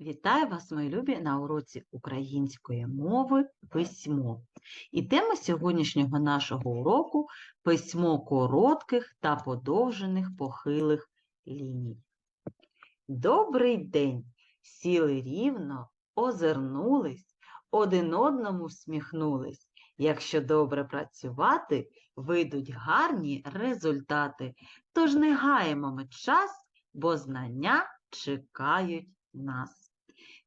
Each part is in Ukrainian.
Вітаю вас, мої любі, на уроці української мови письмо. І тема сьогоднішнього нашого уроку письмо коротких та подовжених похилих ліній. Добрий день! Сіли рівно, озирнулись, один одному всміхнулись. Якщо добре працювати, вийдуть гарні результати. Тож не гаємо ми час, бо знання чекають нас.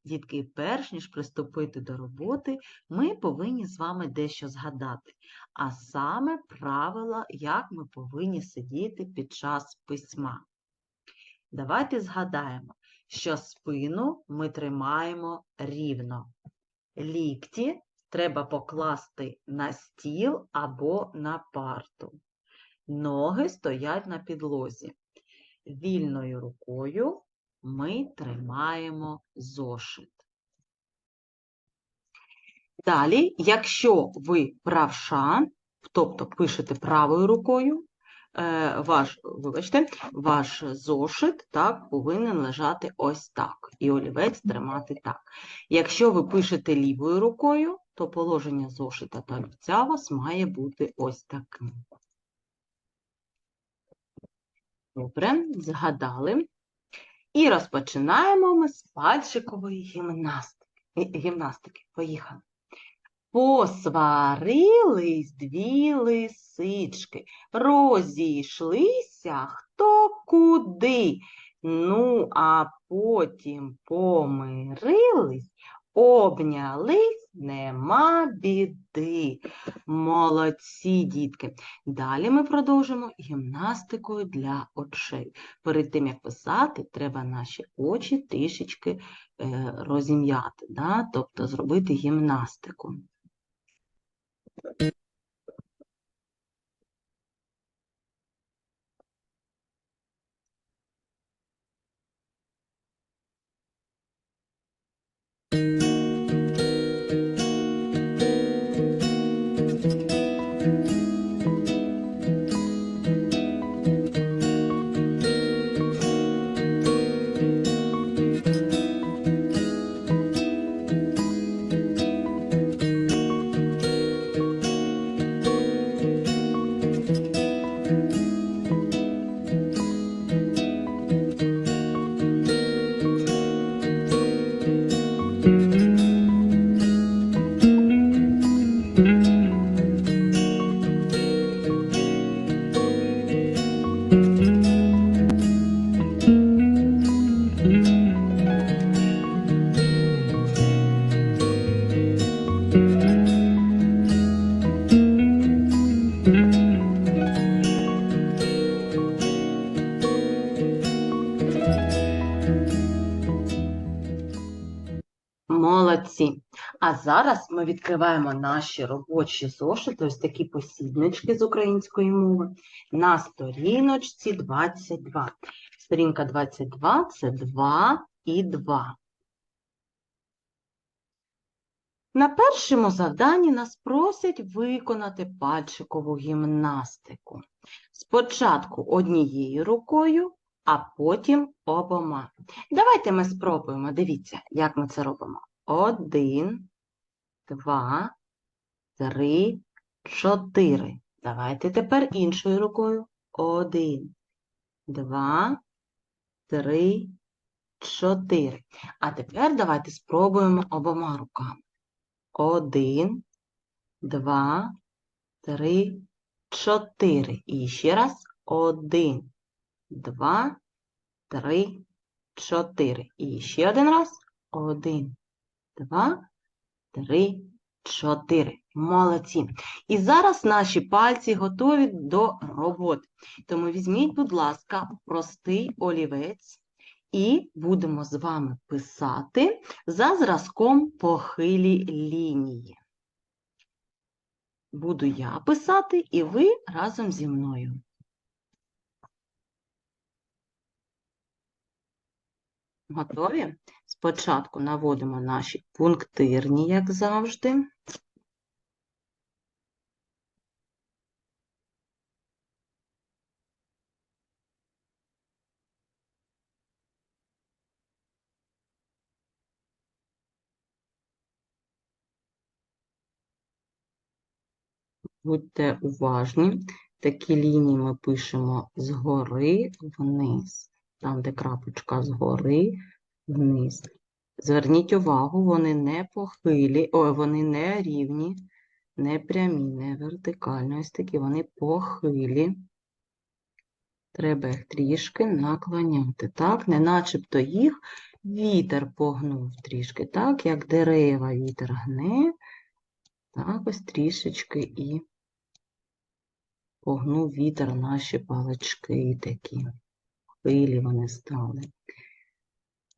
Дітки, перш ніж приступити до роботи, ми повинні з вами дещо згадати, а саме правила, як ми повинні сидіти під час письма. Давайте згадаємо, що спину ми тримаємо рівно. Лікті треба покласти на стіл або на парту. Ноги стоять на підлозі. Вільною рукою ми тримаємо зошит. Далі, якщо ви правша, тобто пишете правою рукою, е, ваш, вибачте, ваш зошит так, повинен лежати ось так, і олівець тримати так. Якщо ви пишете лівою рукою, то положення зошита та олівця у вас має бути ось таким. Добре, згадали. І розпочинаємо ми з пальчикової гімнастики. Гімнастики. Поїхали. Посварились дві лисички, розійшлися хто куди. Ну, а потім помирились, обнялись, нема біди. Молодці, дітки. Далі ми продовжимо гімнастикою для очей. Перед тим, як писати, треба наші очі трішечки е, розім'яти, да? тобто зробити гімнастику. Зараз ми відкриваємо наші робочі зошити, ось такі посібнички з української мови, на сторіночці 22. Сторінка 22 – це 2 і 2. На першому завданні нас просять виконати пальчикову гімнастику. Спочатку однією рукою, а потім обома. Давайте ми спробуємо. Дивіться, як ми це робимо. Один, два, три, чотири. Давайте тепер іншою рукою. Один, два, три, чотири. А тепер давайте спробуємо обома руками. Один, два, три, чотири. І ще раз. Один, два, три, чотири. І ще один раз. Один, два, три, чотири. Молодці. І зараз наші пальці готові до роботи. Тому візьміть, будь ласка, простий олівець і будемо з вами писати за зразком похилі лінії. Буду я писати, і ви разом зі мною. Готові? Спочатку наводимо наші пунктирні, як завжди. Будьте уважні, такі лінії ми пишемо згори вниз. Там, де крапочка згори вниз. Зверніть увагу, вони не похилі, ой, вони не рівні, не прямі, не вертикальні. Ось такі вони похилі. Треба їх трішки наклоняти. Так, не начебто їх вітер погнув трішки, так, як дерева вітер гне, так, ось трішечки і погнув вітер наші палички такі. Хилі вони стали.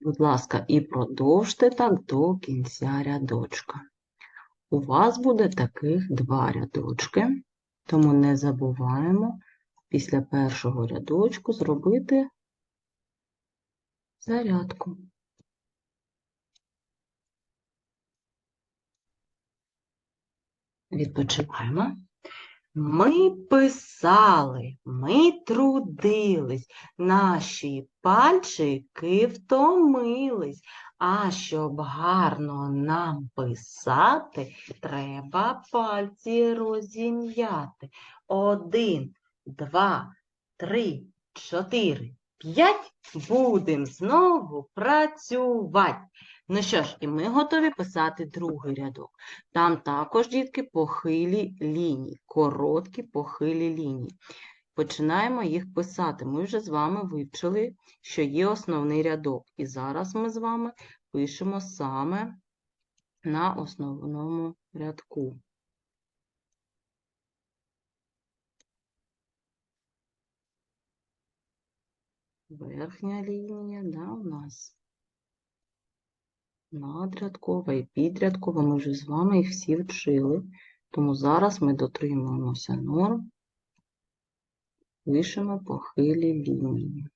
Будь ласка, і продовжте так до кінця рядочка. У вас буде таких два рядочки, тому не забуваємо після першого рядочку зробити зарядку. Відпочиваємо. Ми писали, ми трудились, наші пальчики втомились. А щоб гарно нам писати, треба пальці розім'яти. Один, два, три, чотири, п'ять. Будем знову працювати. Ну що ж, і ми готові писати другий рядок. Там також, дітки, похилі лінії, короткі похилі лінії. Починаємо їх писати. Ми вже з вами вивчили, що є основний рядок. І зараз ми з вами пишемо саме на основному рядку. Верхня лінія, да, у нас надрядкова і підрядкова. Ми вже з вами їх всі вчили. Тому зараз ми дотримуємося норм, пишемо похилі лінії.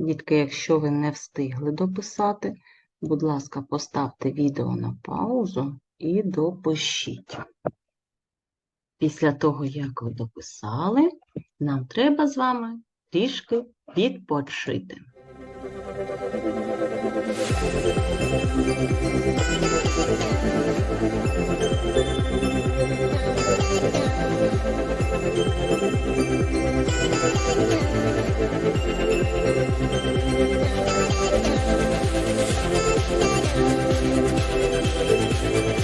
Дітки, якщо ви не встигли дописати, будь ласка, поставте відео на паузу і допишіть. Після того, як ви дописали, нам треба з вами трішки відпочити.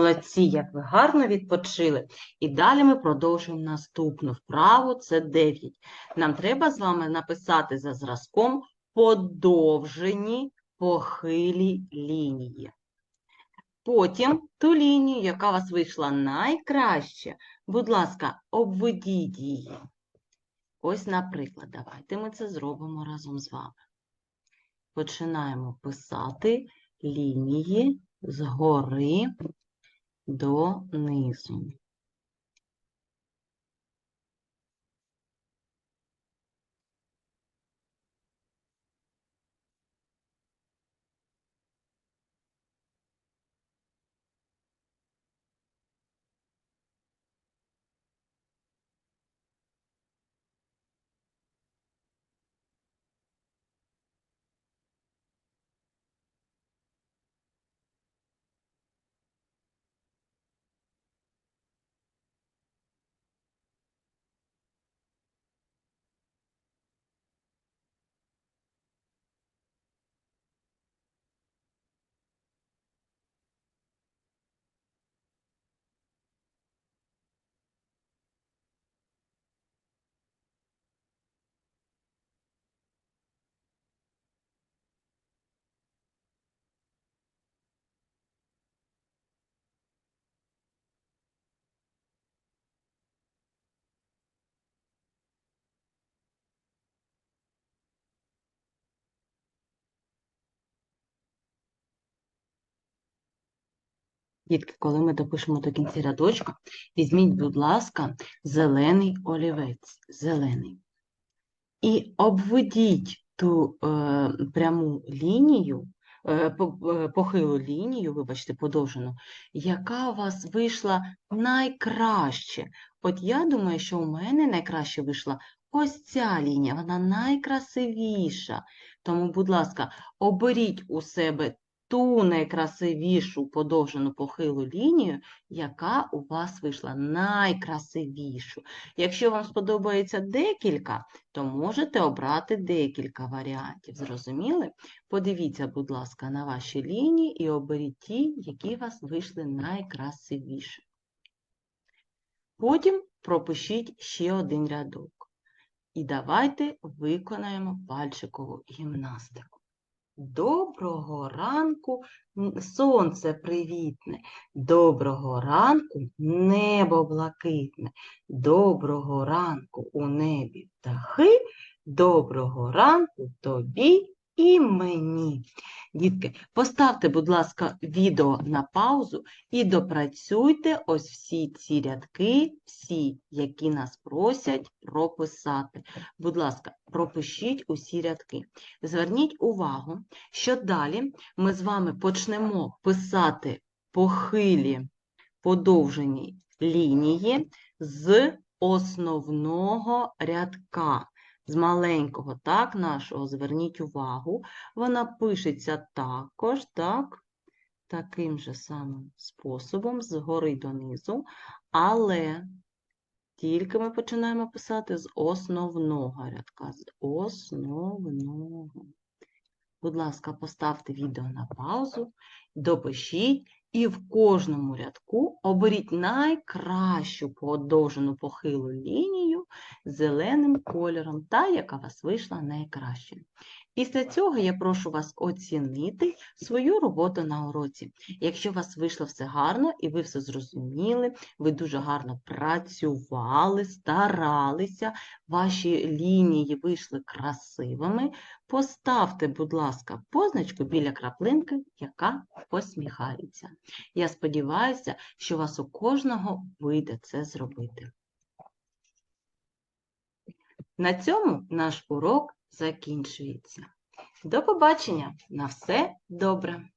Молодці, як ви гарно відпочили. І далі ми продовжуємо наступну вправу, це 9. Нам треба з вами написати за зразком подовжені похилі лінії. Потім ту лінію, яка у вас вийшла найкраще, будь ласка, обведіть її. Ось, наприклад, давайте ми це зробимо разом з вами. Починаємо писати лінії згори донизу. Дітки, коли ми допишемо до кінця рядочка, візьміть, будь ласка, зелений олівець, зелений. І обведіть ту е, пряму лінію, е, е, похилу лінію, вибачте, подовжену, яка у вас вийшла найкраще. От я думаю, що у мене найкраще вийшла ось ця лінія, вона найкрасивіша. Тому, будь ласка, оберіть у себе ту найкрасивішу подовжену похилу лінію, яка у вас вийшла найкрасивішу. Якщо вам сподобається декілька, то можете обрати декілька варіантів. Зрозуміли? Подивіться, будь ласка, на ваші лінії і оберіть ті, які у вас вийшли найкрасивіше. Потім пропишіть ще один рядок. І давайте виконаємо пальчикову гімнастику. Доброго ранку, сонце привітне. Доброго ранку, небо блакитне. Доброго ранку у небі птахи. Доброго ранку тобі і мені. Дітки, поставте, будь ласка, відео на паузу і допрацюйте ось всі ці рядки, всі, які нас просять прописати. Будь ласка, пропишіть усі рядки. Зверніть увагу, що далі ми з вами почнемо писати похилі подовжені лінії з основного рядка. З маленького, так, нашого, зверніть увагу, вона пишеться також, так, таким же самим способом, згори донизу, але тільки ми починаємо писати з основного рядка, з основного. Будь ласка, поставте відео на паузу, допишіть і в кожному рядку оберіть найкращу подовжену похилу лінію зеленим кольором, та, яка вас вийшла найкраще. Після цього я прошу вас оцінити свою роботу на уроці. Якщо у вас вийшло все гарно і ви все зрозуміли, ви дуже гарно працювали, старалися, ваші лінії вийшли красивими, поставте, будь ласка, позначку біля краплинки, яка посміхається. Я сподіваюся, що у вас у кожного вийде це зробити. На цьому наш урок закінчується. До побачення! На все добре!